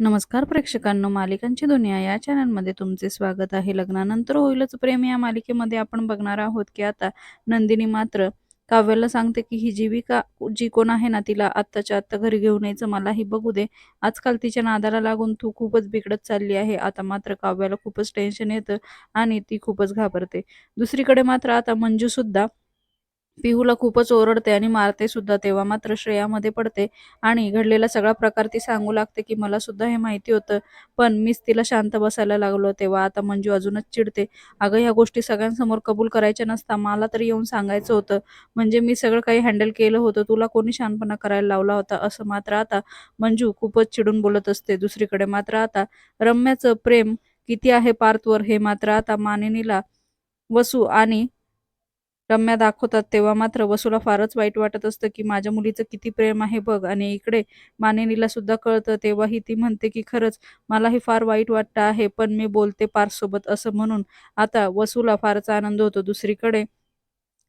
नमस्कार प्रेक्षकांनो मालिकांची दुनिया या चॅनलमध्ये तुमचे स्वागत आहे. लग्नानंतर होईलच प्रेम या मालिकेमध्ये आपण बघणार आहोत की आता नंदिनी मात्र काव्याला सांगते की ही जीविका जी कोण आहे ना तिला आत्ताच्या आत्ता घरी घेऊन यायचं मलाही बघू दे. आजकाल तिच्या नादाला लागून तू खूपच बिघडत चालली आहे. आता मात्र काव्याला खूपच टेन्शन येतं आणि ती खूपच घाबरते. दुसरीकडे मात्र आता मंजू सुद्धा पिहूला खूपच ओरडते आणि मारते सुद्धा तेव्हा मात्र श्रेयामध्ये पडते आणि घडलेला सगळा प्रकार ती सांगू लागते की मला सुद्धा हे माहिती होतं पण मीच तिला शांत बसायला लागलो तेव्हा आता मंजू अजूनच चिडते. अगं ह्या गोष्टी सगळ्यांसमोर कबूल करायच्या नसता मला तरी येऊन सांगायचं होतं. म्हणजे मी सगळं काही हँडल केलं होतं तुला कोणी शानपणा करायला लावला होता असं मात्र आता मंजू खूपच चिडून बोलत असते. दुसरीकडे मात्र आता रम्याचं प्रेम किती आहे पार्थवर हे मात्र आता मानिनीला वसू आणि रम्या दाखवतात तेव्हा मात्र वसूला फारच वाईट वाटत असतं की माझ्या मुलीचं किती प्रेम आहे बघ. आणि इकडे मानिनीला सुद्धा कळतं तेव्हाही ती म्हणते की खरंच मलाही फार वाईट वाटतं आहे पण मी बोलते पार्थ असं म्हणून. आता वसूला फारच आनंद होतो दुसरीकडे.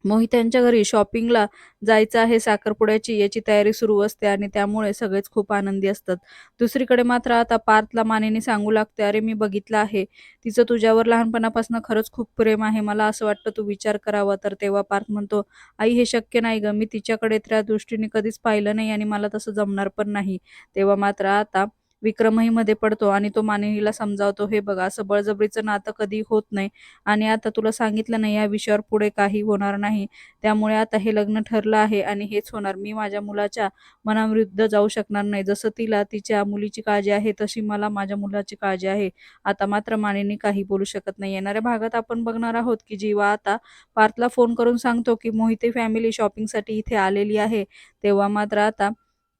मोहित्यांच्या घरी शॉपिंगला जायचं आहे साखरपुड्याची याची तयारी सुरू असते आणि त्यामुळे सगळेच खूप आनंदी असतात. दुसरीकडे मात्र आता पार्थला मानेने सांगू लागते अरे मी बघितलं आहे. तिचं तुझ्यावर लहानपणापासून खरंच खूप प्रेम आहे. मला असं वाटतं तू विचार करावा. तर तेव्हा पार्थ म्हणतो आई हे शक्य नाही ग. मी तिच्याकडे त्या दृष्टीने कधीच पाहिलं नाही आणि मला तसं जमणार पण नाही. तेव्हा मात्र आता विक्रमही मध्ये पडतो आणि तो मानिनीला समजावतो हे बघा असं बळजबरीचं नातं कधी होत नाही आणि आता तुला सांगितलं नाही या विषयावर पुढे काही होणार नाही. त्यामुळे आता हे लग्न ठरलं आहे आणि हेच होणार. मी माझ्या मुलाच्या मनाविरुद्ध जाऊ शकणार नाही. जसं तिला तिच्या मुलीची काळजी आहे तशी मला माझ्या मुलाची काळजी आहे. आता मात्र मानिनी काही बोलू शकत नाही. येणाऱ्या भागात आपण बघणार आहोत की जीवा आता पार्थला फोन करून सांगतो की मोहिते फॅमिली शॉपिंगसाठी इथे आलेली आहे तेव्हा मात्र आता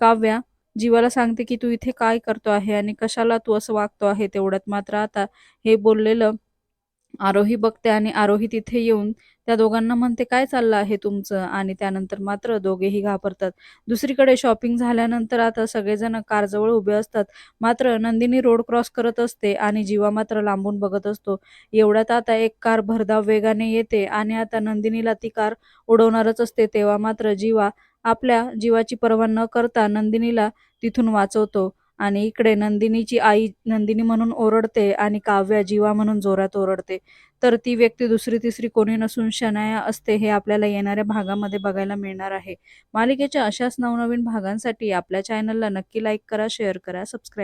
काव्या जीवाला सांगते की तू इथे काय करतो आहे आणि कशाला तू असं वागतो आहे तेवढ्यात मात्र आता हे बोललेलं आरोही बघते आणि आरोही तिथे येऊन त्या दोघांना म्हणते काय चाललं आहे तुमचं? आणि त्यानंतर मात्र दोघेही घाबरतात. दुसरीकडे शॉपिंग झाल्यानंतर आता सगळेजण कारजवळ उभे असतात. मात्र नंदिनी रोड क्रॉस करत असते आणि जीवा मात्र लांबून बघत असतो. एवढ्यात आता एक कार भरधाव वेगाने येते आणि आता नंदिनीला ती कार उडवणारच असते. तेव्हा मात्र जीवा आपल्या जीवाची पर्वा न करता नंदिनीला तिथून वाचवतो. आणि इकडे नंदिनीची आई नंदिनी म्हणून ओरडते आणि काव्या जीवा म्हणून जोरात ओरडते. तर ती व्यक्ती दुसरी तिसरी कोणी नसून शनाया असते हे आपल्याला येणाऱ्या भागामध्ये बघायला मिळणार आहे. मालिकेच्या अशाच नवनवीन भागांसाठी आपल्या चॅनलला नक्की लाईक करा शेअर करा सबस्क्राईब